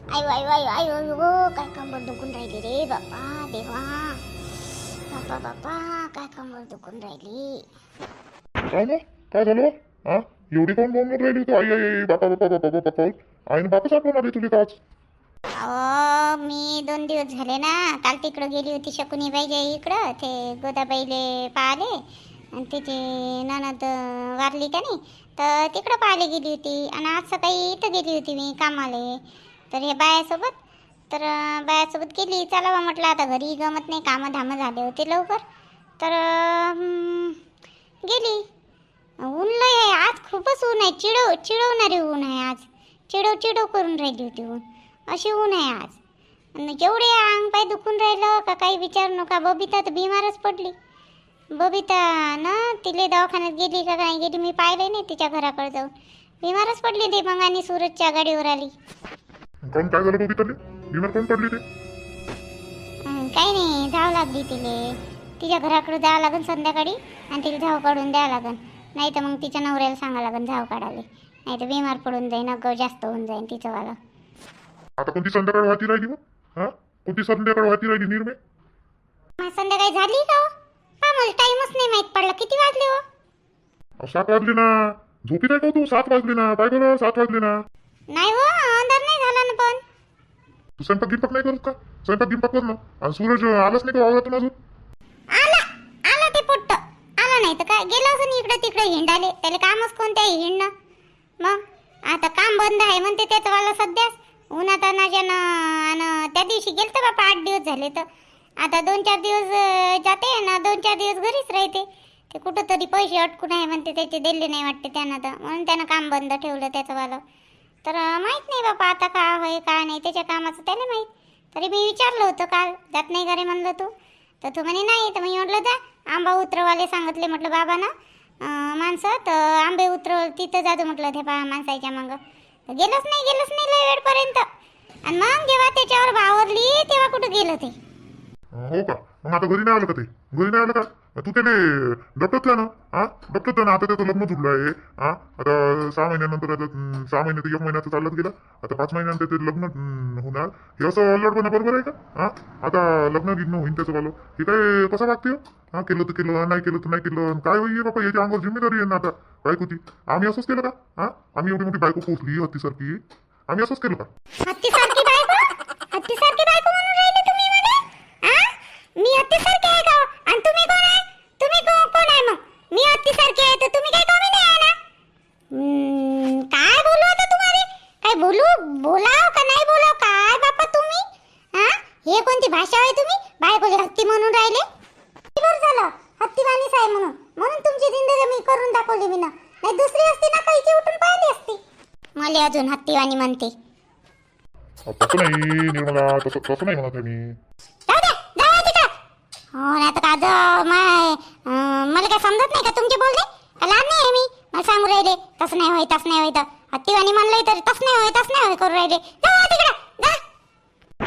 आयो आयो आयो आयो आयो काय कंबर दुखून राहिली रे बापा देवा बापा बापा काय कंबर दुखून राहिली काय ना काय झालं हा एवढी कोण बोंबलत राहिली तू आई आई आई, बापा बापा बापा बापा बापा आईने बापाच आठवण आली तुझी आज अहो मी दोन दिवस झाले ना काल तिकडं गेली होती शकुनी बाईच्या इकडं ते गोदाबाईले पाहिले आणि तिची ननद अं, वारली का नाही तर तिकडं पाहायला गेली होती आणि आज सकाळी इथं गेली होती मी कामाले तर हे बायासोबत. तर बायासोबत गेली. चला बा म्हटलं आता घरी गमत नाही कामं धामं झाले होते लवकर. तर गेली. ऊन लय आहे. आज खूपच ऊन आहे. चिडव चिडवणारी ऊन आहे आज. चिडव चिडव करून राहिली होती ऊन. अशी ऊन आहे आज. जेवढे अंग पाय दुखून राहिलं का काही विचारू नका. बबिता तर बिमारच पडली. बबिता ना तिले दवाखान्यात गेली का काय गेली मी पाहिले नाही तिच्या घराकडे जाऊन. बिमारच पडली ते मग आणि सूरजच्या गाडीवर आली. कोण काय झालं बघी तरी? बिमार कोण पडली ते? हं, काही नाही जावं लागली तिले. तिच्या घराकडे जावं लागेल संध्याकाळी आणि तिला धाव काढून द्यावं लागेल नाही तर मग तिच्या नवऱ्याला सांगावं लागेल धाव काढायला. नाही तर बिमार पडून जाईन अगं जास्त होऊन जाईन तिचंवालं आता कोणती संध्याकाळ वाहती राहिली मग? हा? कोणती संध्याकाळ वाहती राहिली निर्मे? संध्याकाळी झाली का हो? हा मला टाईमच नाही माहीत पडला. किती वाजले हो? सात वाजले ना. झोपी नाही का तू? सात वाजले ना. काय करू सात वाजले ना. नाही हो अंधार नाही झाला ना पण तू स्वयंपाक गिंपाक नाही करत का? स्वयंपाक गिंपाक कर ना. आणि सूरज आलाच नाही का वावरातून अजून? आला. आला ते पोट्ट. आला नाही तर काय? गेलं असं इकडे तिकडे हिंडाले. त्याला कामच कोणत्या हिंडणं. मग? आता काम बंद आहे म्हणते त्याचं वाला सध्याच उन्हात अनाजानं आणि त्या दिवशी गेलं तर बापा आठ दिवस झाले तर. आता दोन चार दिवस जाते ना दोन चार दिवस घरीच राहते. ते कुठं तरी पैसे अटकून आहे म्हणते त्याचे दिले नाही वाटते त्यानं तर. म्हणून त्यानं काम बंद ठेवलं त्याचं वालं तर माहीत नाही बाबा आता का होय का नाही त्याच्या कामाचं त्याला माहीत. तरी मी विचारलं होतं काल जात नाही घरी म्हणलं तू. तर तू म्हणे नाही. तर मी म्हटलं जा. आंबा उतरवाले सांगितले म्हटलं बाबा ना माणसं तर आंबे उतरव तिथं जातो म्हटलं ते पहा माणसाच्या मग. गेलंच नाही गेलंच नाही लय वेळपर्यंत. आणि मग जेव्हा त्याच्यावर भावरली तेव्हा कुठं गेलं ते? हो का? मग आता घरी नाही आलं का ते? घरी नाही आलं का? तू त्याने डॉक्टर ना? हा डॉक्टर ना? आता त्याचं लग्न जुडलं आहे. हा आता सहा महिन्यानंतर आता सहा महिने ते एक महिन्याचं चालत गेला. आता पाच महिन्यानंतर ते लग्न होणार. हे असं अल्लडपणा बरोबर आहे का? हा आता लग्न गिग्न होईन त्याचं वालं. हे काय कसं वागते हा केलं तर केलं नाही केलं तर नाही केलं. काय होईल बाबा याच्या अंगावर जिम्मेदारी आहे ना आता. बायकोची आम्ही असंच केलं का? हा आम्ही एवढी मोठी बायको पोचली हत्तीसारखी. आम्ही असंच केलं का? हत्तीसारखी बायको? हत्तीसारखी बायको म्हणून राहिले तुम्ही मला आ? मी हत्तीसारखी आहे का आणि तुम्ही कोण आहे तुम्ही को- कोण आहे मग मी हत्तीसारखी आहे तर तुम्ही काय कमी नाही आहे ना हम्म, काय बोलू आता तुम्हाला काय बोलू बोलाव का नाही बोलाव काय बापा तुम्ही हा हे कोणती भाषा आहे तुम्ही बायकोले हत्ती म्हणून राहिले बरं झालं हत्तीवाणीच आहे म्हणून म्हणून तुमची जिंदगी मी करून दाखवली मी ना नाही दुसरी असती ना काहीची उठून पाहिली असती मला अजून हत्तीवाणी म्हणते. तसं नाही निर्मला तसं तसं नाही म्हणत आहे मी. जाऊ द्या जाऊ द्या तिकडं. हो का जाऊ माय अं, मला काय समजत नाही का तुमचे बोलणे? का लहान नाही आहे मी? मला सांगू राहिले तसं नाही होय तसं नाही होय तर. हत्तीवाणी म्हणलंय तर तसं नाही होय तसं नाही होय करू राहिले. जाऊ तिकडं जा.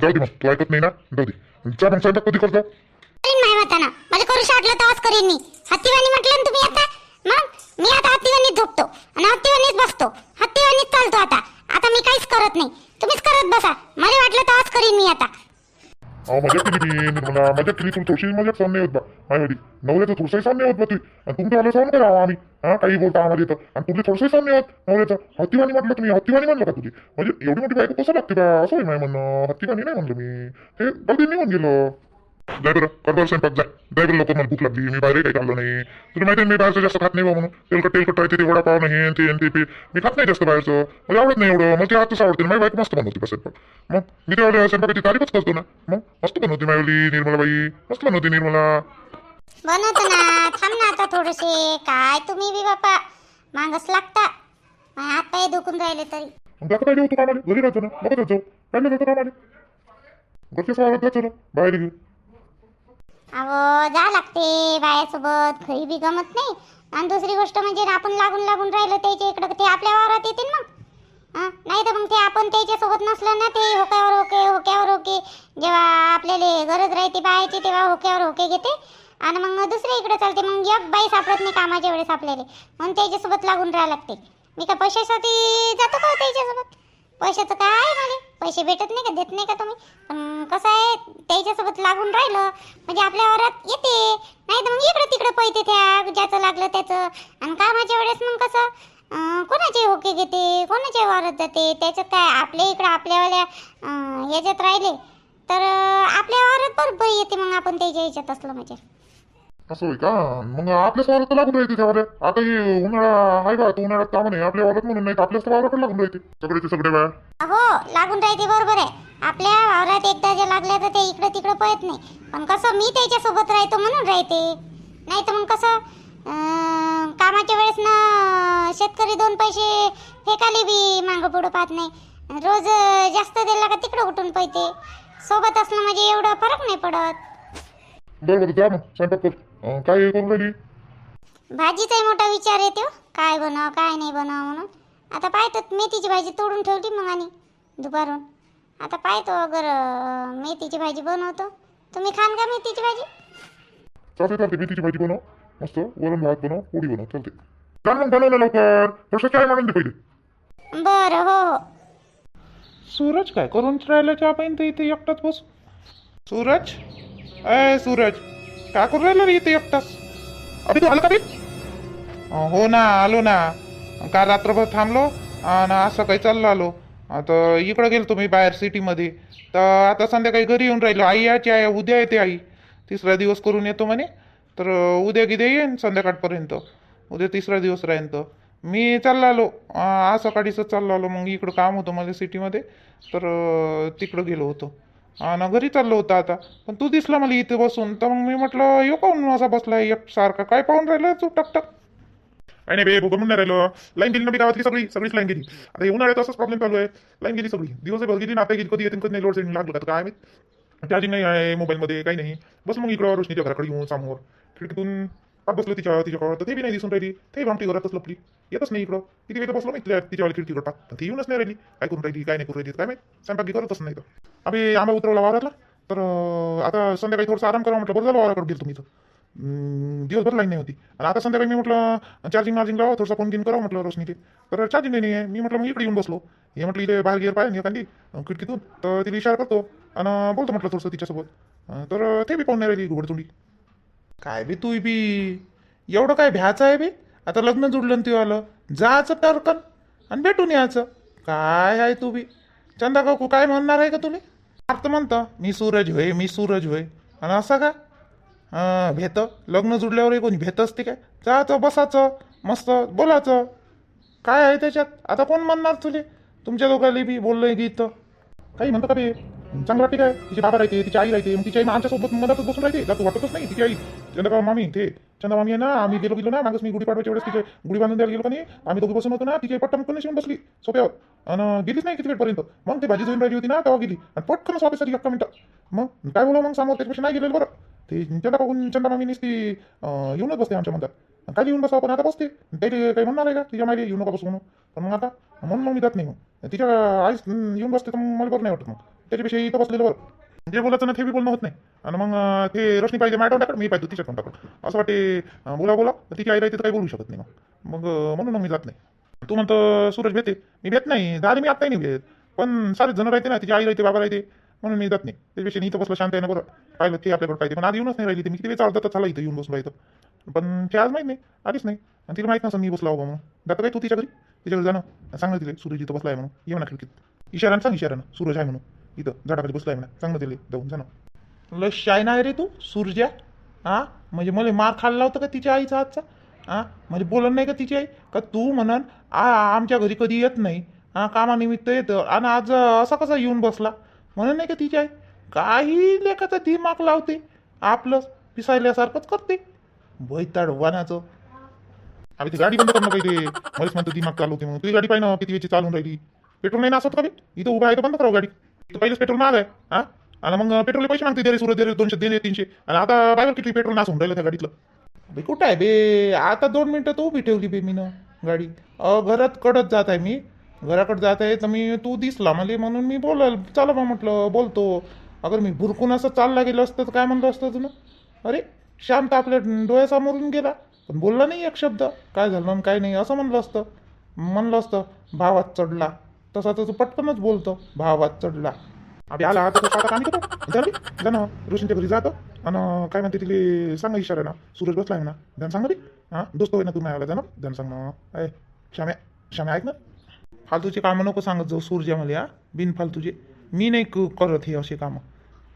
जाऊ दे मग तू ऐकत नाही ना? जाऊ दे. चा मग स्वयंपाक कधी करतो? करीन माय मताना मला करू वाटलं तेव्हाच करीन मी. हत्तीवाणी म्हटलं ना तुम्ही आता? मग मी आता हत्तीवाणीच झोपतो आणि हत्तीवाणीच बसतो हत्तीवाणीच चालतो आता आता मी काहीच करत नाही तुम्हीच करत बसा मला वाटलं तेव्हाच करीन मी आता अहो मजा केली निर्मला मजा थोडीशी सहन नाही होत बा माझ्यावाली नवऱ्याचं थोडंसंही सहन नाही होत बा तुम्ही आणि तुमचं आलं सहन करावं आम्ही हा काही बोलता आम्हाला येतं आणि तुझे थोडंसंही सहन नाही होत नवऱ्याचं हत्तीवाणी म्हटलं तुम्ही हत्तीवाणी म्हणलं का तुझी म्हणजे एवढी मोठी बायको कसं लागते बा? असं आहे माझं म्हणणं. हत्तीवाणी नाही म्हणलं मी. हे गलती निघून गेलं जाय बरं कर बरं स्वयंपाक जाय जाय बरं लवकर मला भूक लागली मी बाहेरही काही खाल्लं नाही तुला माहिती मी बाहेरचं जास्त खात नाही बा म्हणून तेलकट तेलकट राहते ते वडापाव नाही आणि ते आणि ते पे। मी खात नाही जास्त बाहेरचं मला आवडत नाही एवढं मला ते हातच आवडते माझी बायको मस्त बनवते बस स्वयंपाक मग मी तेवढ्या स्वयंपाकाची तारीफच करतो ना। मग मस्त बनवते मायवली निर्मलाबाई मस्त बनवते निर्मला। बनवतो ना थांब ना आता थोडेसे। काय तुम्ही बी बापा मागच लागता। हात पाय दुखून राहिले तरी। आता काय जेवतो कामाले घरी राहतो ना नको जायचो काय जातो कामाले. घरच्या स्वागत जायचं ना बाहेर घेऊन अहो जा लागते बायासोबत. खरी बी गमत नाही. आणि दुसरी गोष्ट म्हणजे आपण लागून लागून राहिलं त्याच्या इकडं ते आपल्या वावरात येतील मग. नाही तर मग ते आपण त्याच्यासोबत नसलं ना ते होक्यावर होके होक्यावर होके. जेव्हा आपल्याला गरज राहते बायाची तेव्हा होक्यावर होके घेते. आणि मग दुसऱ्या इकडे चालते. मग एक बाई सापडत नाही कामाच्या वेळेस आपल्याला. म्हणून त्याच्यासोबत लागून राहायला लागते. मी का पैशासाठी जातो का हो त्याच्यासोबत? पैशाचं काय आहे मला? पैसे भेटत नाही का? देत नाही का तुम्हाला? लागून राहिलं. म्हणजे आपल्या वरात येते. नाही तर मग इकडं तिकडं पैते त्या ज्याचं लागलं त्याचं. आणि कामाच्या वेळेस मग कसं कोणाचे होके घेते कोणाच्या वारत जाते? त्याच्यात काय आपल्या इकडं आपल्यावाल्या अं, याच्यात राहिले. तर आपल्या वारात बरोबर येते मग आपण त्याच्या याच्यात असलं म्हणजे. असं होय का? मग आपल्याच वावरात लागून राहते त्या वाऱ्यात आता हे उन्हाळा आहे का तो उन्हाळ्यात कामा नाही. आपल्या वावरात म्हणून नाही आपल्याच वावराकडे लागून राहते सगळे ते सगळे बाया हो लागून राहते बरोबर आहे. आपल्या वावरात एकदा जे लागल्या तर ते इकडं तिकडं पळत नाही. पण कसं मी त्याच्यासोबत राहतो म्हणून राहते. नाही तर मग कसं अं, कामाच्या वेळेस ना शेतकरी दोन पैसे फेकाले बी मागं पुढं पाहत नाही. रोज अं, जास्त दिला का तिकडं उठून पळते. सोबत असलं म्हणजे एवढं फरक नाही पडत. बरं बरं जा मग स्वयंपाक कर. अं, काय करून राहिली भाजीचाही मोठा विचार येतो. काय बनव काय नाही बनव म्हणून. आता पाहतो मेथीची भाजी तोडून ठेवली मग आणि दुपारून. आता पाहतो अगर मेथीची भाजी बनवतो. तुम्ही खान का मेथीची भाजी? चालते चालते मेथीची भाजी बनव. मस्त वरण भात बनव पोळी बनव चालते जा मग बनव ना लवकर. थोडंसं चाय मारून दे पहिले. बरं हो हो. सूरज काय? करून राहिला चहा पाहिजे तर इथे एकटाच बस. सूरज? अय सूरज. काय करून राहिला रे इथे एकटाच? अभि तू आलं का हो ना आलो ना. काल रात्रभर थांबलो आणि आज सकाळी चाललो आलो. आता इकडं गेलो तुम्ही बाहेर सिटीमध्ये. तर आता संध्याकाळी घरी येऊन राहिलो. आई याची आहे उद्या येते आई. तिसरा दिवस करून येतो म्हणे. तर उद्या गिद्या येईन संध्याकाळपर्यंत. उद्या तिसरा दिवस राहीन तर मी चाललो. आलो आज सकाळीच चाललो आलो. मग इकडं काम होतं मला सिटीमध्ये. तर तिकडं गेलो होतो. आणि घरी चाललो होतं आता. पण तू दिसला मला इथे बसून. तर मग मी म्हटलं यो काऊन असा बसला एक सारखा काय पाहून राहिलं तू? टकटक. काय नाही बे भूगं नाही राहिलो. लाईन गेली ना बी गावातली सगळी सगळीच लाईन गेली. आता येऊन उन्हाळ्यात असंच प्रॉब्लेम चालू आहे. लाईन गेली सगळी. दिवसभर गेली ना गेली कधी येते कधी नाही लोड सेटिंग लागलं. तर काय माहीत? चार्जिंग नाही आहे मोबाईलमध्ये काही नाही. बस मग इकडं रोशनीच्या घराकडे येऊन समोर. खिडकीतून पाच बसलो तिच्या तिच्याकडं तर ते बी नाही दिसून राहिली. ते आमटी घरातच लपली. येतच नाही इकडं. किती वेळ बसलो मी तिच्यावर खिडकीकडं टाक ती येऊनच नाही राहिली. काय करून राहिली काय नाही करून राहिली काय माहिती? स्वयंपाक करतच नाही तर. आम्ही आंबा उतरवला वावरातला? तर आता संध्याकाळी थोडंसं आराम करा म्हटलं. बरं झालं वावराकडे गेलो तुम्ही तर. दिवसभर लाईन नाही होती. आणि आता संध्याकाळी मी म्हटलं चार्जिंग मार्जिंग लावा थोडंसं फोन गिन करावं म्हटलं रोशनीचे. तर चार्जिंग नाही आहे मी म्हटलं मग इकडे येऊन बसलो. हे म्हटलं इथे बाहेर गेअर पाहिजे एखादी अं, खिडकीतून. तर तिला इशारा करतो आणि बोलतो म्हटलं थोडंसं तिच्यासोबत. अं, तर ते बी पाहून नाही राहिली घुबडतोंडी काय बी तू बी? एवढं काय भ्याचं आहे बी? आता लग्न जुडलं न तू आलं. जायचं टरकन आणि भेटून यायचं. काय आहे तू बी? चंदा काकू काय म्हणणार आहे का तुम्ही आता म्हणतं मी सूरज होय मी सूरज होय. आणि असं का? हां भेत लग्न जुडल्यावर कोणी भेत असते काय? जायचं बसायचं मस्त. बोलायचं. काय आहे त्याच्यात? आता कोण म्हणणार तुले? तुमच्या दोघांनी बी बोललोय गीत काही म्हणतो का बे? चांगलं वाटते काय? तिची बाबा राहते तिची आई राहते मग तिची आई आमच्यासोबत मधातच बसून राहते. तू वाटतच नाही तिची आई. चंद्रबा मामी ते चंदा मामी आहे ना आम्ही गेलो गेलो ना मागच मी गुढीपाडवायच्या वेळेस तिचे गुढी बांधून द्यायला गेलो का नाही? आम्ही दोघी बसून होतो ना तिची पट्टम पट्टा शिवून बसली सोप्यावर आणि गेलीच नाही किती वेळपर्यंत मग ते भाजी जोईन राहिली होती ना तेव्हा गेली. आणि पटकन वापस एक मिनटं. मग काय बोला मग? समोर त्याच्यापेक्षा नाही गेलेलं बरं. ते चंदा बघून चंदा मामी नुसती येऊनच बसते आमच्या म्हणतात काय येऊन बसा आपण? आता बसते. त्याची काही म्हणणार आहे का? तिच्या माहिती येऊ नका बसू म्हणून. पण मग आता म्हणून मग मी जात नाही मग. तिच्या आईच येऊन बसते तर मला बरं नाही वाटत मग. त्याच्यापेक्षा इथं बसलेलं बरं. जे बोलायचं ना ते बी बोलणं होत नाही. आणि मग ते रोशनी पाहिजे माझ्या टाकत मी पाहिजे तिच्या टाकत असं वाटते बोला बोला तिची आई राहते तर काही बोलू शकत नाही मग. मग म्हणून मग मी जात नाही. तू म्हणतो सूरज भेटते मी भेट नाही. झाले मी आत्ताही नाही भेट. पण सारे जण राहते ना तिची आई राहते बाबा राहते. म्हणून मी जात नाही. त्याच्यापेक्षा इथं बसलं शांत आहे ना बरं पाहिलं ते आपल्याकडे पाहिजे. पण आज येऊनच नाही राहिली ते. मी किती वेळ चालतात चाला इथं येऊन बसलो इथं पण ते आज माहीत नाही. आलीच नाही. आणि तिला माहीत नसं मी बसला होता म्हणून. जातं काय तू तिच्या घरी? तिच्याकडे जाणं सांग ना तिला सूरज इथं बसलाय म्हणून. ये म्हणा खिडकीत. इशारानं सांग इशारानं सूरज आहे म्हणून. इथं झाडाखाली बसलाय म्हणा. सांग ना तिला जाऊन जाणं लस शाय आहे रे तू सूरज्या. हा म्हणजे मला मार खाल्ला होता का तिच्या आईचा आजचा हा म्हणजे बोलत नाही का तिची आई? का तू म्हणन आ आमच्या घरी कधी येत नाही. हा कामानिमित्त येतं. आणि आज असा कसा येऊन बसला? म्हणून नाही का तिची आई काही लेखाचा दिमाग लावते. आपलं पिसायल्यासारखंच करते. बैताड वानाचं. आम्ही ती गाडी बंद करणं पाहिजे मलाच म्हणतो दिमाग चालू होते म्हणून. तुझी गाडी पाहिजे किती वेळची चालून राहिली? पेट्रोल नाही ना असत का बे? इथं उभा आहे तर बंद करावं गाडी. इथं पहिलेच पेट्रोल महाग आहे. हा? आणि मग पेट्रोल पैसे मागते दे रे सुरत दे रे दोनशे दे रे तीनशे. आणि आता बाहेर किती पेट्रोल नासून राहिलं त्या गाडीतलं? बे कुठं आहे बे? आता दोन मिनटं तर उभी ठेवली बे मीनं गाडी. अ घरात कडत जात आहे मी. घराकडे जात आहे तर मी तू दिसला मला म्हणून मी बोलाल चला बा म्हटलं बोलतो. अगर मी भुरकून असं चालला गेलं असतं तर काय म्हणलं असतं तुला? अरे शांत आपल्या डोळ्यासमोरून गेला. पण बोलला नाही एक शब्द. काय झालं काय नाही असं म्हणलं असतं. म्हणलं असतं भावात चढला. तसा तर तू पटकनच बोलतो भावात चढला. अबे आला आता काम करतो जा ना रोशनच्या घरी जातो. आणि काय म्हणते तिले सांगा इशारा ना सूरज बसला आहे ना सांग रे बे. हां दोस्त होय ना तू माझ्याला जा ना ध्यान सांग ना. अय श्याम्या श्याम्या ऐक ना. फालतूचे कामं नको सांगत जाऊ सूर्या मला हा. बिन फालतूचे मी नाही क- करत हे असे कामं.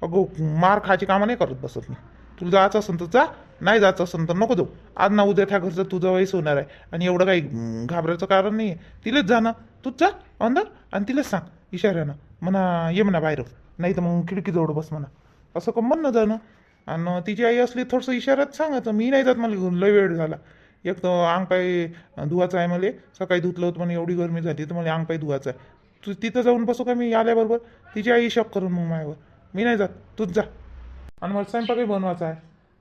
अगो मार खायची कामं नाही करत बसत मी. तुला जायचं असेल तर जा नाही जायचं असेल तर नको जाऊ. आज ना उद्या त्या घरचं तुझं वयस होणार आहे. आणि एवढं काही घाबरायचं कारण नाही आहे तिलेच जा ना. तूच जा अंदर आणि तिलाच सांग इशाऱ्यानं. म्हणा ये म्हणा बाहेर. नाही तर मग खिडकीजवळ बस म्हणा. असं कमन म्हण ना जाणं. आणि तिची आई असली थोडंसं इशाऱ्यात सांगायचं. मी नाही जात मला लय वेळ झाला. एक तर अंग पाय आहे मला. सकाळी धुतलं होतं मला एवढी गरमी झाली तर मला अंग पाय आहे. तू तिथं जाऊन बसू का मी आल्याबरोबर तिची आई शॉक करून मग माझ्यावर मी नाही जात. तूच जा. आणि मला स्वयंपाकही बनवायचा आहे.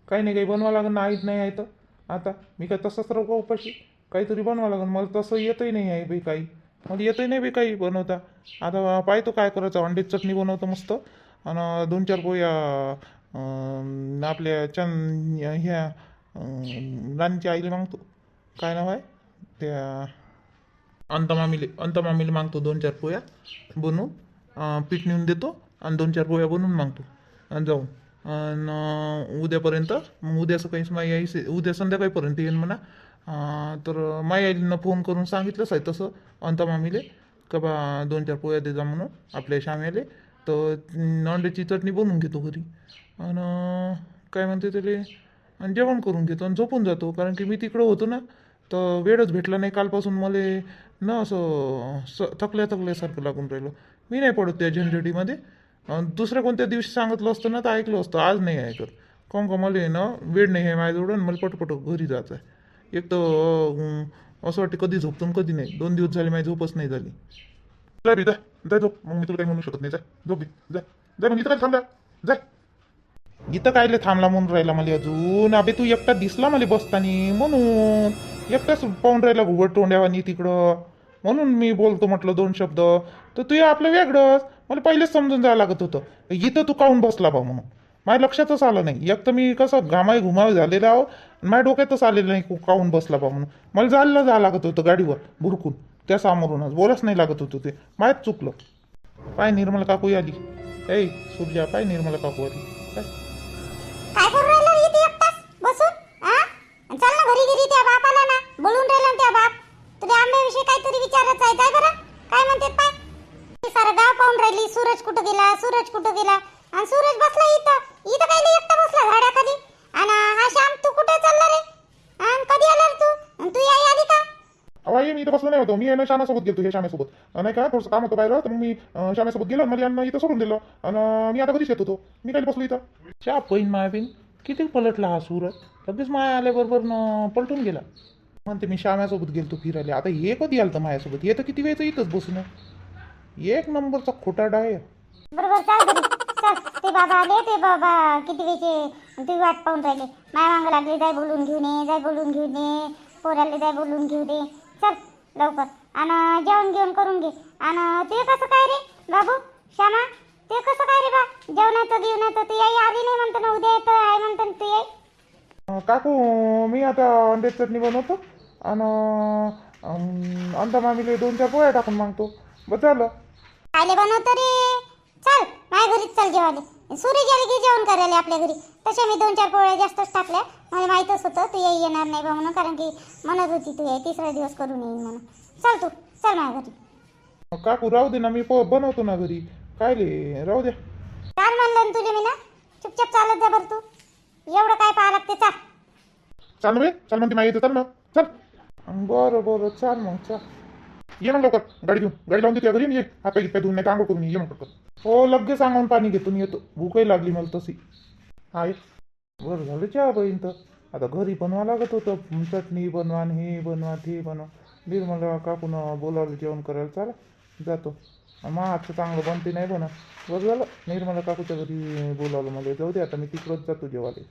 काही नाही काही बनवा लागेल ना आईत नाही आहे तर. आता मी काय तसंच राहू का उपाशी? काहीतरी बनवा लागेल. मला तसं येतही नाही आहे बाई काही. मला येतही नाही बाई काही बनवता. आता पाहतो काय करायचं. अंडीत चटणी बनवतो मस्त. आणि दोन चार पोया आपल्या चन ह्या राणीच्या आईला मागतो. काय नाव आहे? त्या अंतमामीले अंतमामीले मागतो दोन चार पोया बनवून. पीठ नेऊन देतो आणि दोन चार पोया बनवून मागतो. आणि जाऊन आणि उद्यापर्यंत मग उद्या सकाळीच माई आई उद्या संध्याकाळीपर्यंत येईन म्हणा. तर माई आईनं फोन करून सांगितलंच आहे तसं. अंतमामीले का बा दोन चार पोया दे जा म्हणून आपल्या शाम्याले तर अंड्याची चटणी बनवून घेतो घरी. आणि काय म्हणते त्याला? आणि जेवण करून घेतो आणि झोपून जातो. कारण की मी तिकडं होतो ना तर वेळच भेटला नाही. कालपासून मला ना असं स थकल्या थकल्यासारखं लागून राहिलं. मी नाही पडत त्या झंझटीमध्ये. दुसऱ्या कोणत्या दिवशी सांगितलं असतं ना तर ऐकलं असतं. आज नाही ऐकत. काऊन का मला ना वेळ नाही आहे माझ्याजवळ आणि मला पटपट घरी जायचं आहे एक तर असं वाटतं कधी झोपतो आणि कधी नाही. दोन दिवस झाले माझी झोपच नाही झाली. जा बी, जाय झोप. मग मी तुला काही म्हणू शकत नाही. जा. झोप बी, जा. जाय मग इथं काय थांबला इथं कायले थांबला म्हणून राहिला मला अजून. अबे तू एकटा दिसला मला बसतानी म्हणून. एकटाच पाहून राहिला घुबड तोंड्यावानी तिकडं. म्हणून मी बोलतो म्हटलं दोन शब्द. तर तू आपलं वेगळंच. मला पहिलेच समजून जायला लागत होतं. इथं तू काऊन बसला बा म्हणून? माझ्या लक्षातच आलं नाही. एक तर मी कसं घामाई घुमाव झालेला आहो. माझ्या डोक्यातच आलेलं नाही काहून काऊन बसला बा म्हणून. मला जायला जायला लागत होतं गाडीवर भुरकून त्या समोरूनच. बोलच नाही लागत होतं ते. माहीत चुकलं. पाय निर्मला काकू आली. ऐ सूर्या पाय निर्मला काकू आली. काय? घरी त्या बापाला ना बोलून राहिला ना त्या बाप. तुला आंब्याविषयी काहीतरी विचारायचं आहे जाय बरं? काय म्हणते पाय? हे सारं गाव पाहून राहिली सूरज कुठं गेला सूरज कुठं गेला? आणि सूरज बसला इथं. इथं काय लई एकटा बसला झाडाखाली? आणि हा श्याम तू कुठे चालला रे? आणि कधी आला रे तू? आणि तू आई आली का? अहो आई मी इथं बसलो नाही होतो. मी आहे ना श्यामासोबत गेलो हे श्यामासोबत. अं, नाही का? थोडंसं काम होतं बाहेर तर मग मी अं, श्यामासोबत गेलो आणि मला यांना इथं सोडून दिलं. आणि मी आता घरीच येत होतो. मी काही बसलो इथं? च्या पैन मायाबीन किती पलटला हा सूरज? लगेच माया आल्याबरोबर न पलटून गेला. म्हणते मी श्यामासोबत गेलतो फिरायला. आता हे कधी आलं तर माझ्यासोबत हे तर किती वेळचं इथंच बसून एक नंबरचा खोटाडा आहे बरोबर चाल घरी ते बाबा आले ते बाबा किती वेळचे ती वाट पाहून राहिले. माय मागं लागली जाय बोलून घेऊन ये जाय बोलून घेऊन ये पोराले जाय बोलून घेऊ दे. चल लवकर. आणि जेवण घेऊन करून घे. आणि ते कसं काय रे बाबू? श्यामा? ते कसं काय रे बा? जेवणाचं घेऊन ती आई आली नाही म्हणतो ना उद्या येतं आहे म्हणतो ना ती अं, काकू मी आता अंड्याची चटणी बनवतो आणि अंदा मामीले दोन चार पोळ्या टाकून मागतो. बस झालं. आले बनवतो रे. चल माझ्या घरीच चल जेवायला. सूर्य गेले की जेवण करायला आपल्या घरी. तशा मी दोन चार पोळ्या जास्तच टाकल्या. मला माहीतच होतं तू येई येणार नाही बा म्हणून कारण की म्हणत होती तू ये तिसरा दिवस करून येईन म्हणून. चल तू चल माझ्या घरी. काकू राहू दे ना मी प- बनवतो ना घरी. काय ले राहू द्या. चाल म्हणलं ना तुझे मी ना? चुपचाप चालत जा बरं तू. एवढं काय पाहा लागते चाल. चाल बे चाल म्हणते इथं चल ना चल. बरं बरं चाल मग चाल. ये मग लवकर गाडी घेऊन. गाडी लावून देते घरी आणि ये. हात पाय धुवून नाही आंघोळ करून ये मग पटकन हो लगेच सांगून पाणी घेतो आणि येतो. भूकही लागली मला तशी. आहे बरं झालं चहा बहीण तर. आता घरी बनवा लागत होतं. चटणी बनवा हे बनवा ते बनवा. निर्मला काकून बोलावलं जेवण करायला चला. जातो. मग चांगलं बनते नाही बनव बरं झालं. निर्मला काकूच्या घरी बोलावलं मला. जाऊ दे आता मी तिकडंच जातो जेवायला.